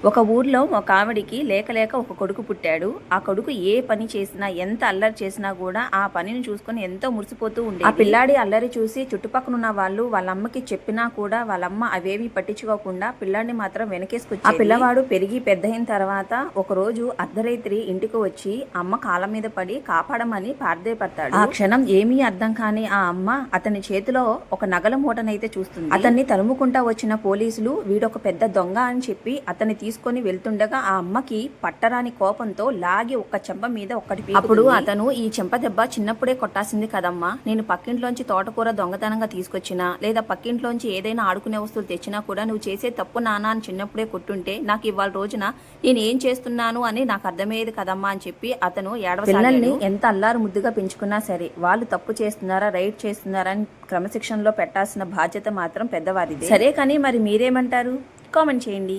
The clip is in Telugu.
ఒక ఊర్లో ఒక ఆవిడికి లేక లేక ఒక కొడుకు పుట్టాడు. ఆ కొడుకు ఏ పని చేసినా ఎంత అల్లరి చేసినా కూడా ఆ పనిని చూసుకొని ఎంతో మురిసిపోతూ ఉండేది. ఆ పిల్లాడి అల్లరి చూసి చుట్టుపక్కల ఉన్న వాళ్ళు వాళ్ళ అమ్మకి చెప్పినా కూడా వాళ్ళమ్మ అవేవి పట్టించుకోకుండా పిల్లాడిని మాత్రం వెనకేసుకొచ్చి ఆ పిల్లవాడు పెరిగి పెద్ద అయిన తర్వాత ఒక రోజు అర్ధరాత్రి ఇంటికి వచ్చి అమ్మ కాళ్ళ మీద పడి కాపాడమని ప్రార్థేపడతాడు ఆ క్షణం ఏమీ అర్థం కాని ఆ అమ్మ అతని చేతిలో ఒక నగల మూటనైతే చూస్తుంది. అతన్ని తరుముకుంటా వచ్చిన పోలీసులు వీడొక పెద్ద దొంగ అని చెప్పి అతన్ని తీసుకొని వెళ్తుండగా ఆ అమ్మకి పట్టరాని కోపంతో లాగి ఒక్క చెంప మీద ఒక్కటి. అప్పుడు అతను ఈ చెంప దెబ్బ చిన్నప్పుడే కొట్టాల్సింది కదమ్మా. నేను పక్కింట్లోంచి తోటకూర దొంగతనంగా తీసుకొచ్చినా లేదా పక్కింట్లోంచి ఏదైనా ఆడుకునే వస్తువులు తెచ్చినా కూడా నువ్వు చేసే తప్పు నాన్న అని చిన్నప్పుడే కొట్టుంటే నాకు ఇవాళ రోజున నేను ఏం చేస్తున్నాను అని నాకు అర్థమయ్యేది కదమ్మా అని చెప్పి అతను పిల్లల్ని ఎంత అల్లారు ముద్దుగా పెంచుకున్నా సరే వాళ్ళు తప్పు చేస్తున్నారా రైట్ చేస్తున్నారా అని క్రమశిక్షణలో పెట్టాల్సిన బాధ్యత మాత్రం పెద్దవారిది. సరే కానీ మరి మీరేమంటారు? కామెంట్ చేయండి.